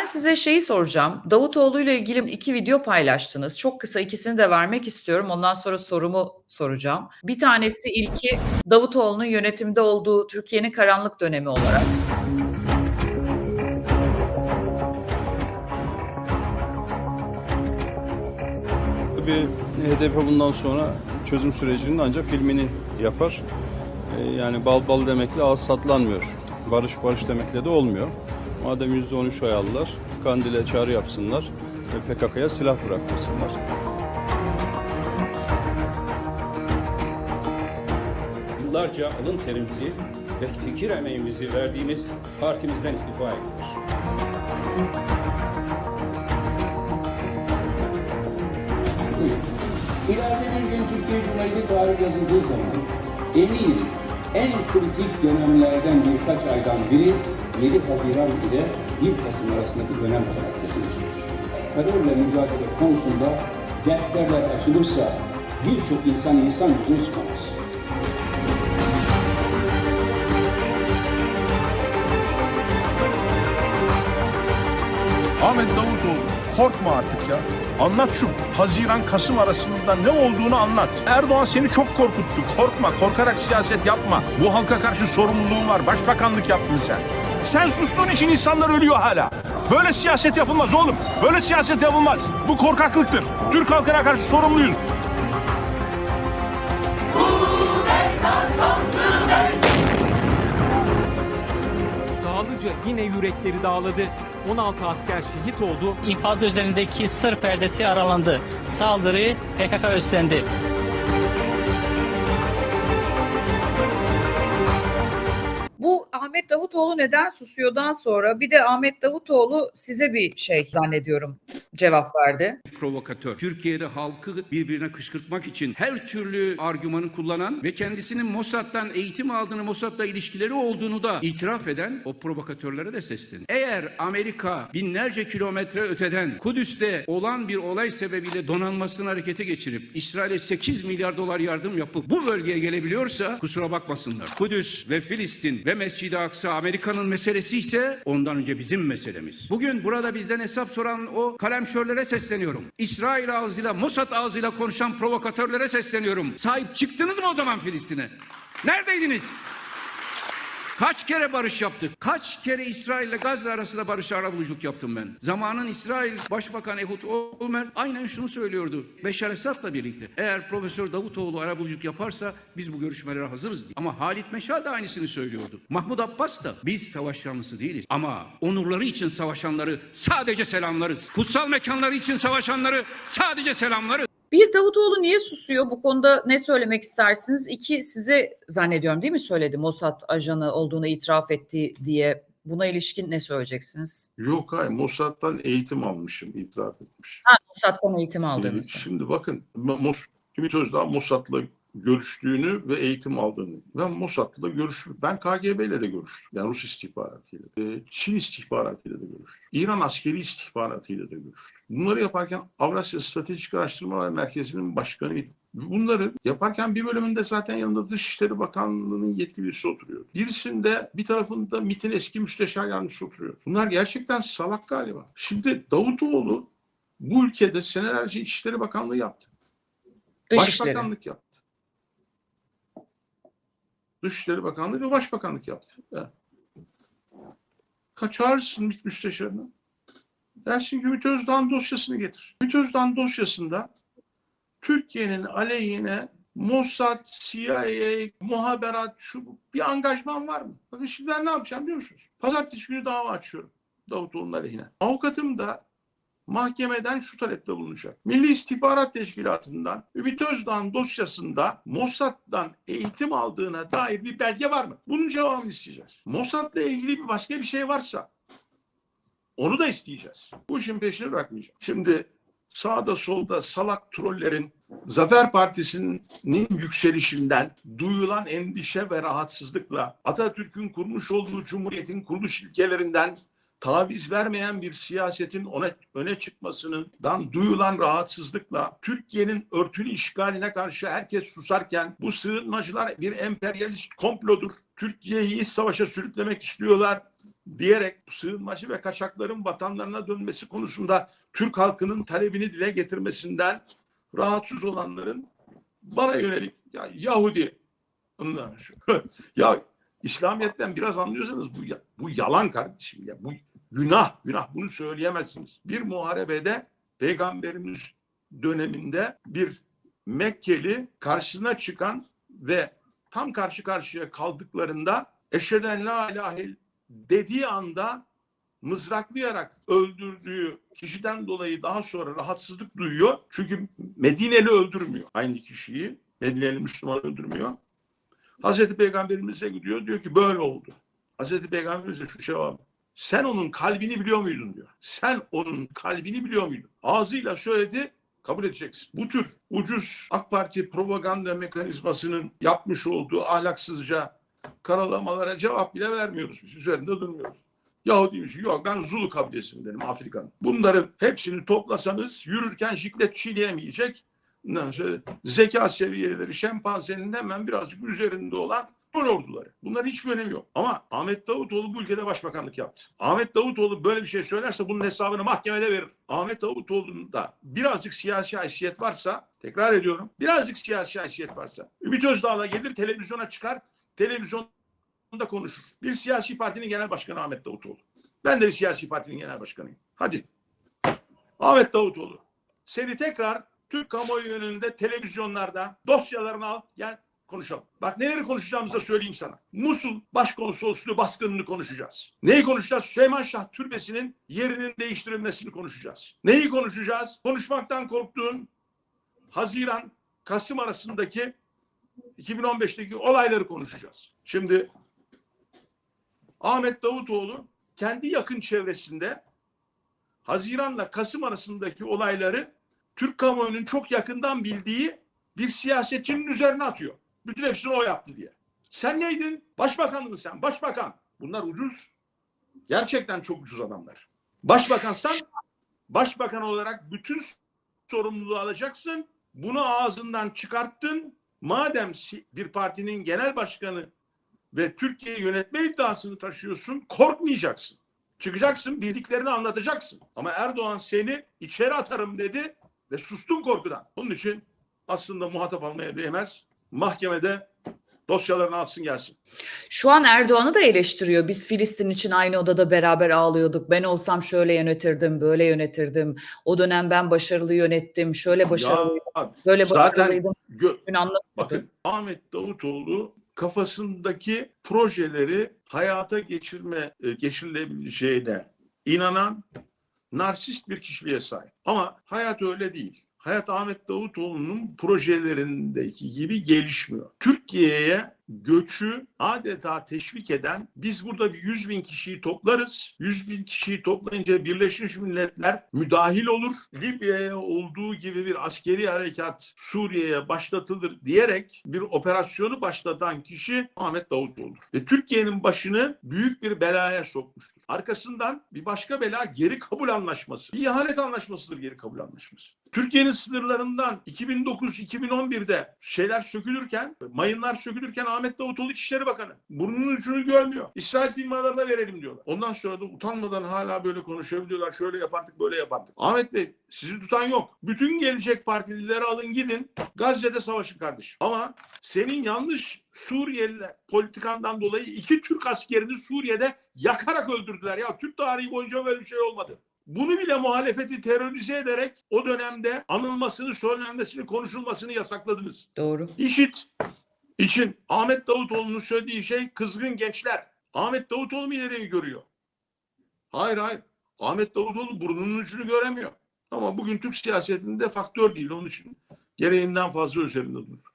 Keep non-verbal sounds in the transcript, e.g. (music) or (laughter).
Ben size şeyi soracağım. Davutoğlu ile ilgili iki video paylaştınız. Çok kısa ikisini de vermek istiyorum. Ondan sonra sorumu soracağım. Bir tanesi ilki Davutoğlu'nun yönetimde olduğu Türkiye'nin karanlık dönemi olarak. Tabii HDP bundan sonra çözüm sürecinin ancak filmini yapar. Ee, Yani bal bal demekle ağız satlanmıyor. Barış barış demekle de olmuyor. Madem %13 oy aldılar, Kandil'e çağrı yapsınlar ve PKK'ya silah bıraktırsınlar. Yıllarca alın terimizi ve fikir emeğimizi verdiğimiz partimizden istifa ediyoruz. İleride bir gün Türkiye Cumhuriyeti tarihi yazıldığı zaman eminim en kritik dönemlerden birkaç aydan biri 7 Haziran ile 1 Kasım arasındaki dönem olarak yazılacaktır. Terörle mücadele konusunda defterler açılırsa birçok insan insan yüzüne çıkamaz. Ahmet Davutoğlu korkma artık ya. Anlat şu Haziran-Kasım arasında ne olduğunu anlat. Erdoğan seni çok korkuttu. Korkma, korkarak siyaset yapma. Bu halka karşı sorumluluğun var. Başbakanlık yaptın sen. Sen sustuğun için insanlar ölüyor hala. Böyle siyaset yapılmaz oğlum. Böyle siyaset yapılmaz. Bu korkaklıktır. Türk halkına karşı sorumluyuz. Dağlıca yine yürekleri dağladı. 16 asker şehit oldu. İnfaz üzerindeki sır perdesi aralandı. Saldırı PKK üstlendi. Ahmet Davutoğlu neden susuyordan sonra bir de Ahmet Davutoğlu size bir şey zannediyorum cevap verdi. Provokatör. Türkiye'de halkı birbirine kışkırtmak için her türlü argümanı kullanan ve kendisinin Mossad'dan eğitim aldığını, Mossad'la ilişkileri olduğunu da itiraf eden o provokatörlere de seslenin. Eğer Amerika binlerce kilometre öteden Kudüs'te olan bir olay sebebiyle donanmasını harekete geçirip İsrail'e 8 milyar dolar yardım yapıp bu bölgeye gelebiliyorsa kusura bakmasınlar. Kudüs ve Filistin ve Mescid-i Aksa Amerika'nın meselesi ise ondan önce bizim meselemiz. Bugün burada bizden hesap soran o kalemşörlere sesleniyorum. İsrail ağzıyla, Mossad ağzıyla konuşan provokatörlere sesleniyorum. Sahip çıktınız mı o zaman Filistin'e? Neredeydiniz? Kaç kere barış yaptık? Kaç kere İsrail ile Gazze arasında barış arabuluculuk yaptım ben? Zamanın İsrail Başbakanı Ehud Olmert aynen şunu söylüyordu. Beşar Esad'la birlikte. Eğer Profesör Davutoğlu arabuluculuk yaparsa biz bu görüşmelere hazırız diye. Ama Halit Meşal da aynısını söylüyordu. Mahmut Abbas da biz savaş yanlısı değiliz. Ama onurları için savaşanları sadece selamlarız. Kutsal mekanları için savaşanları sadece selamlarız. Bir Davutoğlu niye susuyor? Bu konuda ne söylemek istersiniz? İki size zannediyorum değil mi söyledi Mossad ajanı olduğunu itiraf etti diye. Buna ilişkin ne söyleyeceksiniz? Yok hayır Mossad'dan eğitim almışım itiraf etmiş. Ha, Mossad'dan eğitim Ee, aldığınızda. Şimdi bakın Mos Ümit Özdağ Mossad'la görüştüğünü ve eğitim aldığını. Ben Mossad'la görüştüm. Ben KGB ile de görüştüm. Yani Rus istihbaratıyla. Ee, Çin istihbaratıyla da görüştüm. İran askeri istihbaratıyla da görüştüm. Bunları yaparken Avrasya Stratejik Araştırmalar Merkezi'nin başkanıydım. Bunları yaparken bir bölümünde zaten yanında Dışişleri Bakanlığı'nın yetkilisi oturuyor. Birisinde bir tarafında MİT'in eski müsteşar yardımcısı oturuyor. Bunlar gerçekten salak galiba. Şimdi Davutoğlu bu ülkede senelerce İçişleri Bakanlığı yaptı. Dışişleri. Başbakanlık yaptı. Dışişleri Bakanlığı ve Başbakanlık yaptı. Evet. Kaçarsın MİT müsteşarını. Dersin ki Ümit Özdağ'ın dosyasını getir. Ümit Özdağ'ın dosyasında Türkiye'nin aleyhine Mossad, CIA, muhaberat, şu bir angajman var mı? Bakın şimdi ben ne yapacağım biliyor musunuz? Pazartesi günü dava açıyorum Davutoğlu'nun aleyhine. Avukatım da mahkemeden şu talepte bulunacak. Milli İstihbarat Teşkilatı'ndan Ümit Özdağ'ın dosyasında Mossad'dan eğitim aldığına dair bir belge var mı? Bunun cevabını isteyeceğiz. Mossad'la ilgili bir başka bir şey varsa onu da isteyeceğiz. Bu işin peşini bırakmayacağım. Şimdi sağda solda salak trollerin Zafer Partisi'nin yükselişinden duyulan endişe ve rahatsızlıkla Atatürk'ün kurmuş olduğu Cumhuriyet'in kuruluş ilkelerinden taviz vermeyen bir siyasetin ona, öne çıkmasından duyulan rahatsızlıkla Türkiye'nin örtülü işgaline karşı herkes susarken bu sığınmacılar bir emperyalist komplodur. Türkiye'yi iç savaşa sürüklemek istiyorlar diyerek sığınmacı ve kaçakların vatanlarına dönmesi konusunda Türk halkının talebini dile getirmesinden rahatsız olanların bana yönelik ya Yahudi (laughs) ya İslamiyet'ten biraz anlıyorsanız bu bu yalan kardeşim ya bu günah günah bunu söyleyemezsiniz. Bir muharebede peygamberimiz döneminde bir Mekkeli karşısına çıkan ve tam karşı karşıya kaldıklarında eşheden la ilahe dediği anda mızraklayarak öldürdüğü kişiden dolayı daha sonra rahatsızlık duyuyor. Çünkü Medineli öldürmüyor aynı kişiyi. Medineli Müslüman öldürmüyor. Hazreti Peygamberimize gidiyor diyor ki böyle oldu. Hazreti Peygamberimiz de şu cevap. Sen onun kalbini biliyor muydun diyor. Sen onun kalbini biliyor muydun? Ağzıyla söyledi kabul edeceksin. Bu tür ucuz AK Parti propaganda mekanizmasının yapmış olduğu ahlaksızca karalamalara cevap bile vermiyoruz biz. Üzerinde durmuyoruz. Yahudiymiş. Yok ben Zulu kabilesindenim Afrika'nın. Bunların hepsini toplasanız yürürken jiklet çiğneyemeyecek. Zeka seviyeleri şempanzenin hemen birazcık üzerinde olan Rol orduları. Bunların hiçbir önemi yok. Ama Ahmet Davutoğlu bu ülkede başbakanlık yaptı. Ahmet Davutoğlu böyle bir şey söylerse bunun hesabını mahkemede verir. Ahmet Davutoğlu'nun da birazcık siyasi haysiyet varsa, tekrar ediyorum, birazcık siyasi haysiyet varsa, Ümit Özdağ'la gelir televizyona çıkar, televizyonda konuşur. Bir siyasi partinin genel başkanı Ahmet Davutoğlu. Ben de bir siyasi partinin genel başkanıyım. Hadi. Ahmet Davutoğlu. Seni tekrar Türk kamuoyu önünde televizyonlarda dosyalarını al gel konuşalım. Bak neleri konuşacağımızı söyleyeyim sana. Musul Başkonsolosluğu baskınını konuşacağız. Neyi konuşacağız? Süleyman Şah Türbesi'nin yerinin değiştirilmesini konuşacağız. Neyi konuşacağız? Konuşmaktan korktuğun Haziran Kasım arasındaki 2015'teki olayları konuşacağız. Şimdi Ahmet Davutoğlu kendi yakın çevresinde Haziran'la Kasım arasındaki olayları Türk kamuoyunun çok yakından bildiği bir siyasetçinin üzerine atıyor. Bütün hepsini o yaptı diye. Sen neydin? Başbakandın sen. Başbakan. Bunlar ucuz. Gerçekten çok ucuz adamlar. Başbakansan başbakan olarak bütün sorumluluğu alacaksın. Bunu ağzından çıkarttın. Madem bir partinin genel başkanı ve Türkiye'yi yönetme iddiasını taşıyorsun, korkmayacaksın. Çıkacaksın, bildiklerini anlatacaksın. Ama Erdoğan seni içeri atarım dedi ve sustun korkudan. Onun için aslında muhatap almaya değmez. Mahkemede dosyalarını alsın gelsin. Şu an Erdoğan'ı da eleştiriyor. Biz Filistin için aynı odada beraber ağlıyorduk. Ben olsam şöyle yönetirdim, böyle yönetirdim. O dönem ben başarılı yönettim, şöyle başarılıydım, Ya, böyle zaten başarılıydım. anlatmadı. Bakın Ahmet Davutoğlu kafasındaki projeleri hayata geçirme e, geçirilebileceğine inanan narsist bir kişiliğe sahip. Ama hayat öyle değil. Hayat Ahmet Davutoğlu'nun projelerindeki gibi gelişmiyor. Türkiye'ye göçü adeta teşvik eden biz burada bir 100 bin kişiyi toplarız. 100 bin kişiyi toplayınca Birleşmiş Milletler müdahil olur. Libya'ya olduğu gibi bir askeri harekat Suriye'ye başlatılır diyerek bir operasyonu başlatan kişi Ahmet Davutoğlu. Ve Türkiye'nin başını büyük bir belaya sokmuştur. Arkasından bir başka bela geri kabul anlaşması. Bir ihanet anlaşmasıdır geri kabul anlaşması. Türkiye'nin sınırlarından 2009-2011'de şeyler sökülürken, mayınlar sökülürken Ahmet Davutoğlu İçişleri Bakanı. Burnunun ucunu görmüyor. İsrail firmalarına verelim diyorlar. Ondan sonra da utanmadan hala böyle konuşabiliyorlar. Şöyle yapardık, böyle yapardık. Ahmet Bey sizi tutan yok. Bütün gelecek partilileri alın gidin. Gazze'de savaşın kardeşim. Ama senin yanlış Suriyeli politikandan dolayı iki Türk askerini Suriye'de yakarak öldürdüler. Ya Türk tarihi boyunca böyle bir şey olmadı. Bunu bile muhalefeti terörize ederek o dönemde anılmasını, söylenmesini, konuşulmasını yasakladınız. Doğru. İşit için Ahmet Davutoğlu'nun söylediği şey kızgın gençler. Ahmet Davutoğlu mu ileriyi görüyor? Hayır hayır. Ahmet Davutoğlu burnunun ucunu göremiyor. Ama bugün Türk siyasetinde faktör değil. Onun için gereğinden fazla üzerinde durur.